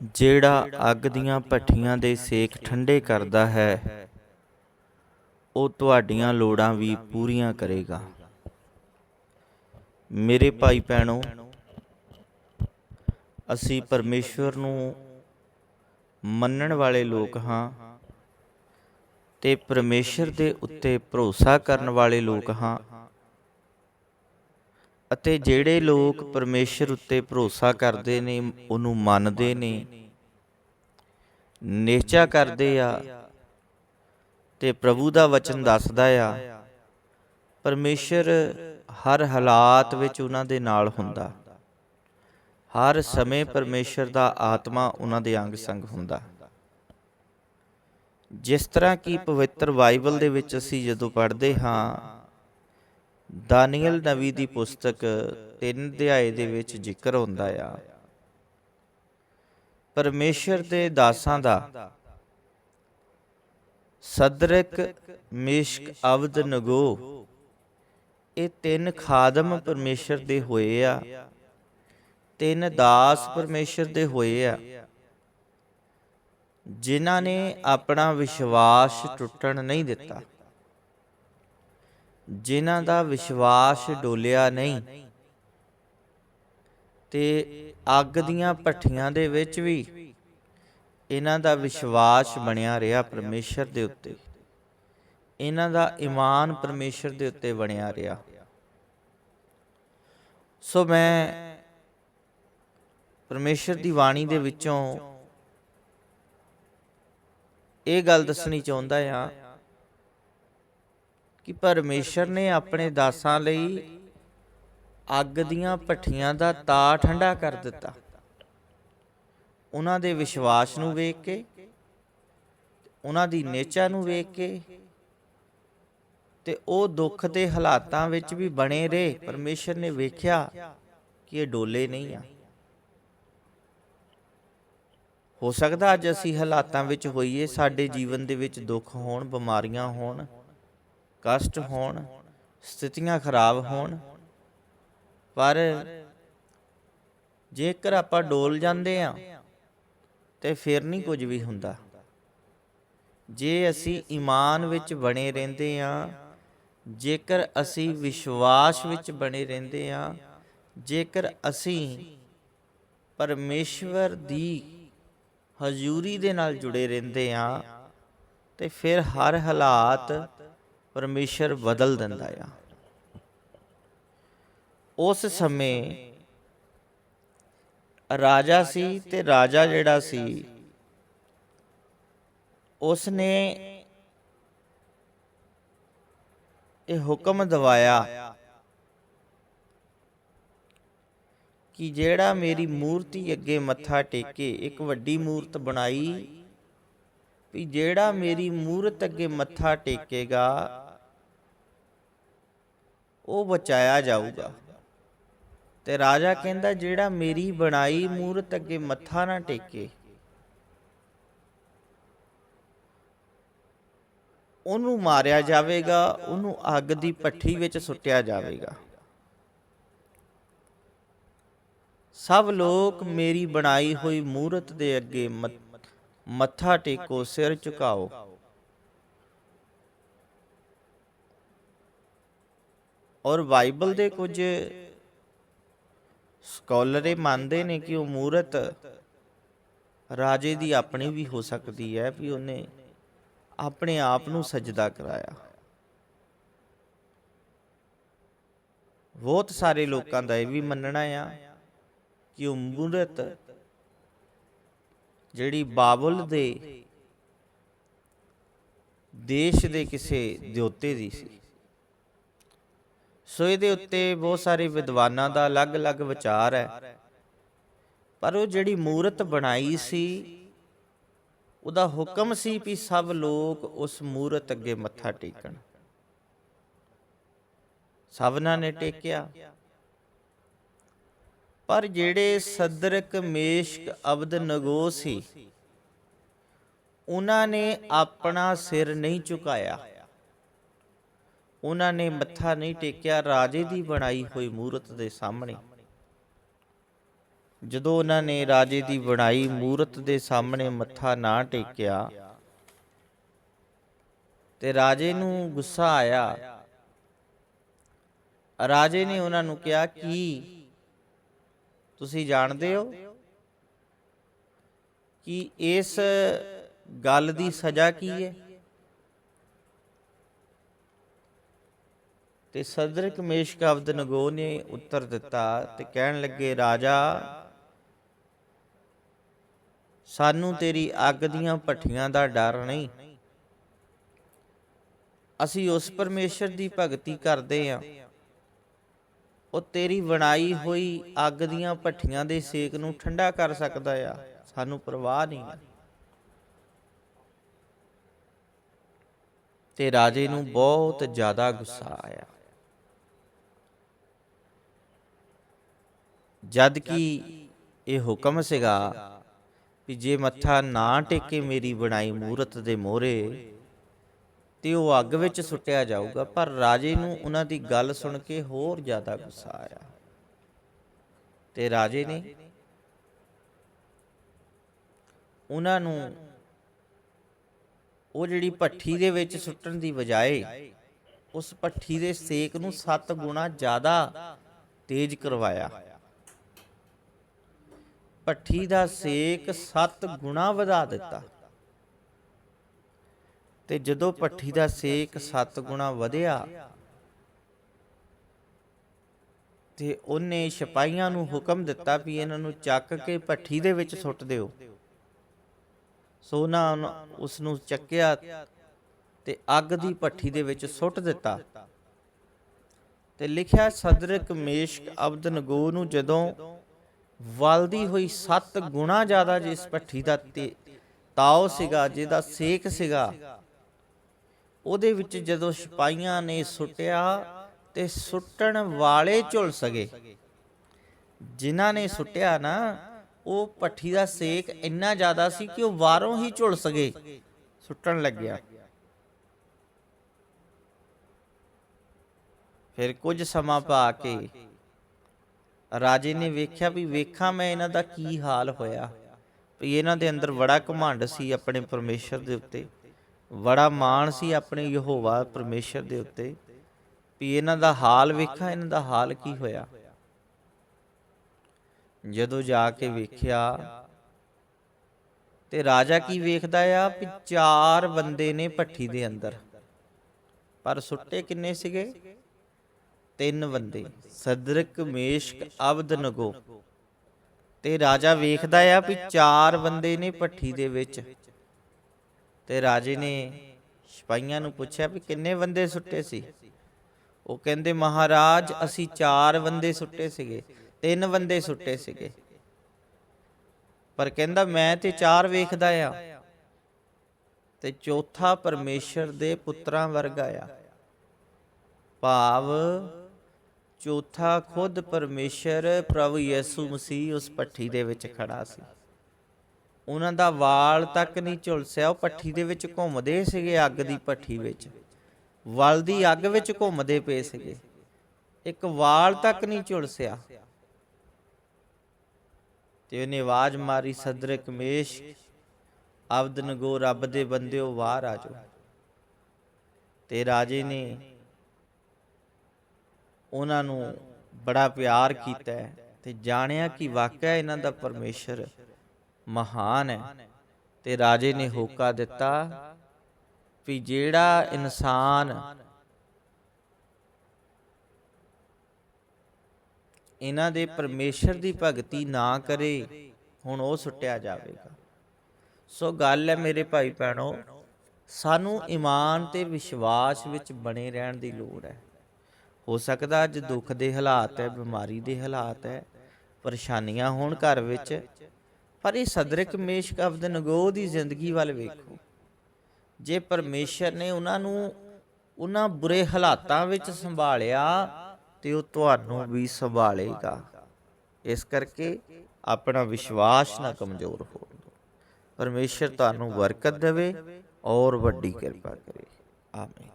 ਜਿਹੜਾ ਅੱਗ ਦੀਆਂ ਭੱਠੀਆਂ ਦੇ ਸੇਕ ਠੰਡੇ ਕਰਦਾ ਹੈ, ਉਹ ਤੁਹਾਡੀਆਂ ਲੋੜਾਂ ਵੀ ਪੂਰੀਆਂ ਕਰੇਗਾ। ਮੇਰੇ ਭਾਈ ਭੈਣੋ, ਅਸੀਂ ਪਰਮੇਸ਼ਵਰ ਨੂੰ ਮੰਨਣ ਵਾਲੇ ਲੋਕ ਹਾਂ ਤੇ ਪਰਮੇਸ਼ਰ ਦੇ ਉੱਤੇ ਭਰੋਸਾ ਕਰਨ ਵਾਲੇ ਲੋਕ ਹਾਂ। ਅਤੇ ਜਿਹੜੇ ਲੋਕ ਪਰਮੇਸ਼ਰ ਉੱਤੇ ਭਰੋਸਾ ਕਰਦੇ ਨੇ, ਉਹਨੂੰ ਮੰਨਦੇ ਨੇ। ਨਿਸ਼ਚਾ ਕਰਦੇ ਆ ਤੇ ਪ੍ਰਭੂ ਦਾ ਵਚਨ ਦੱਸਦਾ ਆ, ਪਰਮੇਸ਼ਰ ਹਰ ਹਾਲਾਤ ਵਿੱਚ ਉਹਨਾਂ ਦੇ ਨਾਲ ਹੁੰਦਾ। ਹਰ ਸਮੇਂ ਪਰਮੇਸ਼ਰ ਦਾ ਆਤਮਾ ਉਹਨਾਂ ਦੇ ਅੰਗ ਸੰਗ ਹੁੰਦਾ। ਜਿਸ ਤਰ੍ਹਾਂ ਕਿ ਪਵਿੱਤਰ ਬਾਈਬਲ ਦੇ ਵਿੱਚ ਅਸੀਂ ਜਦੋਂ ਪੜ੍ਹਦੇ ਹਾਂ ਦਾਨੀਅਲ ਨਵੀ ਦੀ ਪੁਸਤਕ 3 ਅਧਿਆਏ ਦੇ ਵਿੱਚ ਜ਼ਿਕਰ ਹੁੰਦਾ ਆ। ਪਰਮੇਸ਼ਰ ਦੇ ਦਾਸਾਂ ਦਾ ਸਦਰਕ, ਮਿਸ਼ਕ ਅਵਦ ਨਗੋ ਇਹ ਤਿੰਨ ਖਾਦਮ ਪਰਮੇਸ਼ਰ ਦੇ ਹੋਏ ਆ। ਤਿੰਨ ਦਾਸ ਪਰਮੇਸ਼ਰ ਦੇ ਹੋਏ ਆ। ਜਿਨ੍ਹਾਂ ਨੇ ਆਪਣਾ ਵਿਸ਼ਵਾਸ ਟੁੱਟਣ ਨਹੀਂ ਦਿੱਤਾ। ਜਿਨ੍ਹਾਂ ਦਾ ਵਿਸ਼ਵਾਸ ਡੋਲਿਆ ਨਹੀਂ ਤੇ ਅੱਗ ਦੀਆਂ ਭੱਠੀਆਂ ਦੇ ਵਿੱਚ ਵੀ ਇਹਨਾਂ ਦਾ ਵਿਸ਼ਵਾਸ ਬਣਿਆ ਰਿਹਾ ਪਰਮੇਸ਼ਰ ਦੇ ਉੱਤੇ। ਇਹਨਾਂ ਦਾ ਈਮਾਨ ਪਰਮੇਸ਼ਰ ਦੇ ਉੱਤੇ ਬਣਿਆ ਰਿਹਾ। ਸੋ ਮੈਂ ਪਰਮੇਸ਼ਰ ਦੀ ਬਾਣੀ ਦੇ ਵਿੱਚੋਂ ਇਹ ਗੱਲ ਦੱਸਣੀ ਚਾਹੁੰਦਾ ਆ ਕਿ ਪਰਮੇਸ਼ਰ ਨੇ ਆਪਣੇ ਦਾਸਾਂ ਲਈ ਅੱਗ ਦੀਆਂ ਭੱਠੀਆਂ ਦਾ ਤਾ ਠੰਡਾ ਕਰ ਦਿੱਤਾ। ਉਹਨਾਂ ਦੇ ਵਿਸ਼ਵਾਸ ਨੂੰ ਵੇਖ ਕੇ, ਉਹਨਾਂ ਦੀ ਨੇਚਾ ਨੂੰ ਵੇਖ ਕੇ ਤੇ ਉਹ ਦੁੱਖ ਦੇ ਹਾਲਾਤਾਂ ਵਿੱਚ ਵੀ ਬਣੇ ਰਹੇ। ਪਰਮੇਸ਼ਰ ਨੇ ਵੇਖਿਆ ਕਿ ਇਹ ਡੋਲੇ ਨਹੀਂ ਆ। ਹੋ ਸਕਦਾ ਅੱਜ ਅਸੀਂ ਹਾਲਾਤਾਂ ਵਿੱਚ ਹੋਈਏ, ਸਾਡੇ ਜੀਵਨ ਦੇ ਵਿੱਚ ਦੁੱਖ ਹੋਣ, ਬਿਮਾਰੀਆਂ ਹੋਣ ਕਸ਼ਟ ਹੋਣ, ਸਥਿਤੀਆਂ ਖਰਾਬ ਹੋਣ। ਪਰ ਜੇਕਰ ਆਪਾਂ ਡੋਲ ਜਾਂਦੇ ਆ, ਤੇ ਫਿਰ ਨਹੀਂ ਕੁਝ ਵੀ ਹੁੰਦਾ। ਜੇ ਅਸੀਂ ਈਮਾਨ ਵਿੱਚ ਬਣੇ ਰਹਿੰਦੇ ਆ, ਜੇਕਰ ਅਸੀਂ ਵਿਸ਼ਵਾਸ ਵਿੱਚ ਬਣੇ ਰਹਿੰਦੇ ਆ, ਜੇਕਰ ਅਸੀਂ ਪਰਮੇਸ਼ਵਰ ਦੀ ਹਜ਼ੂਰੀ ਦੇ ਨਾਲ ਜੁੜੇ ਰਹਿੰਦੇ ਆ, ਤੇ ਫਿਰ ਹਰ ਹਾਲਾਤ ਪਰਮੇਸ਼ਰ ਬਦਲ ਦਿੰਦਾ ਆ। ਉਸ ਸਮੇਂ ਰਾਜਾ ਸੀ ਤੇ ਰਾਜਾ ਜਿਹੜਾ ਸੀ ਉਸ ਨੇ ਇਹ ਹੁਕਮ ਦਵਾਇਆ ਕਿ ਜਿਹੜਾ ਮੇਰੀ ਮੂਰਤੀ ਅੱਗੇ ਮੱਥਾ ਟੇਕੇ, ਇੱਕ ਵੱਡੀ ਮੂਰਤ ਬਣਾਈ, ਵੀ ਜਿਹੜਾ ਮੇਰੀ ਮੂਰਤ ਅੱਗੇ ਮੱਥਾ ਟੇਕੇਗਾ ਉਹ ਬਚਾਇਆ ਜਾਊਗਾ। ਤੇ ਰਾਜਾ ਕਹਿੰਦਾ, ਜਿਹੜਾ ਮੇਰੀ ਬਣਾਈ ਮੂਰਤ ਅੱਗੇ ਮੱਥਾ ਨਾ ਟੇਕੇ, ਉਹਨੂੰ ਮਾਰਿਆ ਜਾਵੇਗਾ, ਉਹਨੂੰ ਅੱਗ ਦੀ ਭੱਠੀ ਵਿੱਚ ਸੁੱਟਿਆ ਜਾਵੇਗਾ। ਸਭ ਲੋਕ ਮੇਰੀ ਬਣਾਈ ਹੋਈ ਮੂਰਤ ਦੇ ਅੱਗੇ ਮੱਥਾ ਟੇਕੋ, ਸਿਰ ਝੁਕਾਓ। ਔਰ ਬਾਈਬਲ ਦੇ ਕੁਝ ਸਕਾਲਰ ਇਹ ਮੰਨਦੇ ਨੇ ਕਿ ਉਹ ਮੂਰਤ ਰਾਜੇ ਦੀ ਆਪਣੀ ਵੀ ਹੋ ਸਕਦੀ ਹੈ ਵੀ ਉਹਨੇ ਆਪਣੇ ਆਪ ਨੂੰ ਸਜਦਾ ਕਰਾਇਆ। ਬਹੁਤ ਸਾਰੇ ਲੋਕਾਂ ਦਾ ਇਹ ਵੀ ਮੰਨਣਾ ਆ ਕਿ ਉਹ ਮੂਰਤ ਜਿਹੜੀ ਬਾਬਲ ਦੇ ਦੇਸ਼ ਦੇ ਕਿਸੇ ਦਿਉਤੇ ਦੀ ਸੀ। ਸੋ ਇਹਦੇ ਉੱਤੇ ਬਹੁਤ ਸਾਰੇ ਵਿਦਵਾਨਾਂ ਦਾ ਅਲੱਗ-ਅਲੱਗ ਵਿਚਾਰ ਹੈ। ਪਰ ਉਹ ਜਿਹੜੀ ਮੂਰਤ ਬਣਾਈ ਸੀ, ਉਹਦਾ ਹੁਕਮ ਸੀ ਵੀ ਸਭ ਲੋਕ ਉਸ ਮੂਰਤ ਅੱਗੇ ਮੱਥਾ ਟੇਕਣ। ਸਭਨਾਂ ਨੇ ਟੇਕਿਆ। ਪਰ ਜਿਹੜੇ ਸਦਰਕ ਮੇਸ਼ਕ ਅਬਦ ਨਗੋ ਸੀ, ਉਹਨਾਂ ਨੇ ਆਪਣਾ ਸਿਰ ਨਹੀਂ ਝੁਕਾਇਆ। ਉਹਨਾਂ ਨੇ ਮੱਥਾ ਨਹੀਂ ਟੇਕਿਆ, ਰਾਜੇ ਦੀ ਬਣਾਈ ਹੋਈ ਮੂਰਤ ਦੇ ਸਾਹਮਣੇ। ਜਦੋਂ ਉਹਨਾਂ ਨੇ ਰਾਜੇ ਦੀ ਬਣਾਈ ਮੂਰਤ ਦੇ ਸਾਹਮਣੇ ਮੱਥਾ ਨਾ ਟੇਕਿਆ ਤੇ ਰਾਜੇ ਨੂੰ ਗੁੱਸਾ ਆਇਆ। ਰਾਜੇ ਨੇ ਉਹਨਾਂ ਨੂੰ ਕਿਹਾ, ਕਿ? ਤੁਸੀਂ ਜਾਣਦੇ ਹੋ ਕਿ ਇਸ ਗੱਲ ਦੀ ਸਜ਼ਾ ਕੀ ਹੈ? ਤੇ ਸਦਰ ਸਦਰਕ ਮੇਸ਼ਕਾਬਦ ਨਗੋ ਨੇ ਉੱਤਰ ਦਿੱਤਾ ਤੇ ਕਹਿਣ ਲੱਗੇ, ਰਾਜਾ, ਸਾਨੂੰ ਤੇਰੀ ਅੱਗ ਦੀਆਂ ਭੱਠੀਆਂ ਦਾ ਡਰ ਨਹੀਂ। ਅਸੀਂ ਉਸ ਪਰਮੇਸ਼ਰ ਦੀ ਭਗਤੀ ਕਰਦੇ ਹਾਂ ਉਹ ਤੇਰੀ ਬਣਾਈ ਹੋਈ ਅੱਗ ਦੀਆਂ ਭੱਠੀਆਂ ਦੇ ਸੇਕ ਨੂੰ ਠੰਡਾ ਕਰ ਸਕਦਾ ਆ। ਸਾਨੂੰ ਪਰਵਾਹ ਨਹੀਂ ਹੈ। ਤੇ ਰਾਜੇ ਨੂੰ ਬਹੁਤ ਜ਼ਿਆਦਾ ਗੁੱਸਾ ਆਇਆ। ਜਦ ਕਿ ਇਹ ਹੁਕਮ ਸੀਗਾ ਵੀ ਜੇ ਮੱਥਾ ਨਾ ਟੇਕੇ ਮੇਰੀ ਬਣਾਈ ਮੂਰਤ ਦੇ ਮੋਹਰੇ, ਤੇ ਉਹ ਅੱਗ ਵਿੱਚ ਸੁੱਟਿਆ ਜਾਊਗਾ। ਪਰ ਰਾਜੇ ਨੂੰ ਉਹਨਾਂ ਦੀ ਗੱਲ ਸੁਣ ਕੇ ਹੋਰ ਜ਼ਿਆਦਾ ਗੁੱਸਾ ਆਇਆ। ਤੇ ਰਾਜੇ ਨੇ ਉਹਨਾਂ ਨੂੰ ਉਹ ਜਿਹੜੀ ਭੱਠੀ ਦੇ ਵਿੱਚ ਸੁੱਟਣ ਦੀ ਬਜਾਏ ਉਸ ਭੱਠੀ ਦੇ ਸੇਕ ਨੂੰ 7 ਗੁਣਾ ਜ਼ਿਆਦਾ ਤੇਜ਼ ਕਰਵਾਇਆ। ਭੱਠੀ ਦਾ ਸੇਕ 7 ਗੁਣਾ ਵਧਾ ਦਿੱਤਾ। ਤੇ ਜਦੋਂ ਭੱਠੀ ਦਾ ਸੇਕ 7 ਗੁਣਾ ਵਧਿਆ, ਤੇ ਉਹਨੇ ਸਿਪਾਹੀਆਂ ਨੂੰ ਹੁਕਮ ਦਿੱਤਾ ਵੀ ਇਹਨਾਂ ਨੂੰ ਚੱਕ ਕੇ ਭੱਠੀ ਦੇ ਵਿੱਚ ਸੁੱਟ ਦਿਓ। ਸੋਨਾ ਉਸ ਨੂੰ ਚੱਕਿਆ ਤੇ ਅੱਗ ਦੀ ਭੱਠੀ ਦੇ ਵਿੱਚ ਸੁੱਟ ਦਿੱਤਾ। ਤੇ ਲਿਖਿਆ, ਸਦਰਕ ਮੇਸ਼ਕ ਅਬਦ ਨਗੋ ਨੂੰ ਜਦੋਂ ਵਲਦੀ ਹੋਈ 7 ਗੁਣਾ ਜ਼ਿਆਦਾ ਜਿਸ ਭੱਠੀ ਦਾ ਤੇ ਤਾਓ ਸੀਗਾ, ਜਿਹਦਾ ਸੇਕ ਸੀਗਾ। ਉਹਦੇ ਵਿੱਚ ਜਦੋਂ ਸਿਪਾਹੀਆਂ ਨੇ ਸੁੱਟਿਆ ਤੇ ਸੁੱਟਣ ਵਾਲੇ ਝੁਲ ਸਕੇ ਜਿਨ੍ਹਾਂ ਨੇ ਸੁੱਟਿਆ ਨਾ, ਉਹ ਪੱਠੀ ਦਾ ਸੇਕ ਇੰਨਾ ਜ਼ਿਆਦਾ ਸੀ ਕਿ ਉਹ ਵਾਰੋਂ ਹੀ ਝੁਲ ਸਕੇ ਸੁੱਟਣ ਲੱਗਿਆ। ਫਿਰ ਕੁਝ ਸਮਾਂ ਪਾ ਕੇ ਰਾਜੇ ਨੇ ਵੇਖਿਆ ਵੀ ਵੇਖਾਂ ਮੈਂ ਇਹਨਾਂ ਦਾ ਕੀ ਹਾਲ ਹੋਇਆ। ਵੀ ਇਹਨਾਂ ਦੇ ਅੰਦਰ ਬੜਾ ਘਮੰਡ ਸੀ ਆਪਣੇ ਪਰਮੇਸ਼ਰ ਦੇ ਉੱਤੇ ਬੜਾ ਮਾਣ ਸੀ ਆਪਣੇ ਯਹੋਵਾ ਪਰਮੇਸ਼ਰ ਦੇ ਉੱਤੇ, ਵੀ ਇਹਨਾਂ ਦਾ ਹਾਲ ਵੇਖਾਂ, ਇਹਨਾਂ ਦਾ ਹਾਲ ਕੀ ਹੋਇਆ। ਜਦੋਂ ਜਾ ਕੇ ਵੇਖਿਆ ਤੇ ਰਾਜਾ ਕੀ ਵੇਖਦਾ ਆ ਵੀ ਚਾਰ ਬੰਦੇ ਨੇ ਭੱਠੀ ਦੇ ਅੰਦਰ, ਪਰ ਸੁੱਟੇ ਕਿੰਨੇ ਸੀਗੇ? ਤਿੰਨ ਬੰਦੇ, ਸਦਰਕ, ਮੇਸ਼ਕ, ਅਬਦ, ਨਗੋ। ਤੇ ਰਾਜਾ ਵੇਖਦਾ ਆ ਵੀ ਚਾਰ ਬੰਦੇ ਨੇ ਭੱਠੀ ਦੇ ਵਿੱਚ। ਤੇ ਰਾਜੇ ਨੇ ਸਿਪਾਹੀਆਂ ਨੂੰ ਪੁੱਛਿਆ ਵੀ ਕਿੰਨੇ ਬੰਦੇ ਸੁੱਟੇ ਸੀ? ਉਹ ਕਹਿੰਦੇ, ਮਹਾਰਾਜ, ਅਸੀਂ ਚਾਰ ਬੰਦੇ ਸੁੱਟੇ ਸੀਗੇ, ਤਿੰਨ ਬੰਦੇ ਸੁੱਟੇ ਸੀਗੇ। ਪਰ ਕਹਿੰਦਾ, ਮੈਂ ਤੇ ਚਾਰ ਵੇਖਦਾ ਆ। ਤੇ ਚੌਥਾ ਪਰਮੇਸ਼ਰ ਦੇ ਪੁੱਤਰਾਂ ਵਰਗਾ ਆ। ਭਾਵ ਚੌਥਾ ਖੁਦ ਪਰਮੇਸ਼ਰ ਪ੍ਰਭੂ ਯਿਸੂ ਮਸੀਹ ਉਸ ਪੱਠੀ ਦੇ ਵਿੱਚ ਖੜਾ ਸੀ। ਉਹਨਾਂ ਦਾ ਵਾਲ ਤੱਕ ਨਹੀਂ ਝੁਲਸਿਆ, ਉਹ ਪੱਠੀ ਦੇ ਵਿੱਚ ਘੁੰਮਦੇ ਸੀਗੇ ਅੱਗ ਦੀ ਪੱਠੀ ਵਿੱਚ। ਵਲ ਦੀ ਅੱਗ ਵਿੱਚ ਘੁੰਮਦੇ ਪਏ ਸੀਗੇ। ਇੱਕ ਵਾਲ ਤੱਕ ਨਹੀਂ ਝੁਲਸਿਆ। ਤੇ ਉਹਨੇ ਆਵਾਜ਼ ਮਾਰੀ ਸਦਰ ਕਮੇਸ਼ ਅਬਦ ਨਗੋ ਰੱਬ ਦੇ ਬੰਦਿਓ, ਬਾਹਰ ਆ ਜਾਓ। ਤੇ ਰਾਜੇ ਨੇ ਉਹਨਾਂ ਨੂੰ ਬੜਾ ਪਿਆਰ ਕੀਤਾ ਤੇ ਜਾਣਿਆ ਕਿ ਵਾਕਿਆ ਇਹਨਾਂ ਦਾ ਪਰਮੇਸ਼ਰ ਮਹਾਨ ਹੈ ਤੇ ਰਾਜੇ ਨੇ ਹੋਕਾ ਦਿੱਤਾ ਵੀ ਜਿਹੜਾ ਇਨਸਾਨ ਇਹਨਾਂ ਦੇ ਪਰਮੇਸ਼ਰ ਦੀ ਭਗਤੀ ਨਾ ਕਰੇ, ਹੁਣ ਉਹ ਸੁੱਟਿਆ ਜਾਵੇਗਾ। ਸੋ ਗੱਲ ਹੈ ਮੇਰੇ ਭਾਈ ਭੈਣੋ, ਸਾਨੂੰ ਈਮਾਨ ਤੇ ਵਿਸ਼ਵਾਸ ਵਿੱਚ ਬਣੇ ਰਹਿਣ ਦੀ ਲੋੜ ਹੈ। ਹੋ ਸਕਦਾ ਅੱਜ ਦੁੱਖ ਦੇ ਹਾਲਾਤ ਹੈ, ਬਿਮਾਰੀ ਦੇ ਹਾਲਾਤ ਹੈ, ਪਰੇਸ਼ਾਨੀਆਂ ਹੋਣ ਘਰ ਵਿੱਚ, ਪਰ ਇਹ ਸਦਰਕ ਮੇਸ਼ਕ ਅਬਦ ਨਗੋ ਦੀ ਜ਼ਿੰਦਗੀ ਵੱਲ ਵੇਖੋ। ਜੇ ਪਰਮੇਸ਼ਰ ਨੇ ਉਹਨਾਂ ਨੂੰ ਉਹਨਾਂ ਬੁਰੇ ਹਾਲਾਤਾਂ ਵਿੱਚ ਸੰਭਾਲਿਆ, ਤੇ ਉਹ ਤੁਹਾਨੂੰ ਵੀ ਸੰਭਾਲੇਗਾ। ਇਸ ਕਰਕੇ ਆਪਣਾ ਵਿਸ਼ਵਾਸ ਨਾ ਕਮਜ਼ੋਰ ਹੋਣ ਦਿਓ। ਪਰਮੇਸ਼ਰ ਤੁਹਾਨੂੰ ਬਰਕਤ ਦੇਵੇ ਔਰ ਵੱਡੀ ਕਿਰਪਾ ਕਰੇ। ਆਮੀਨ।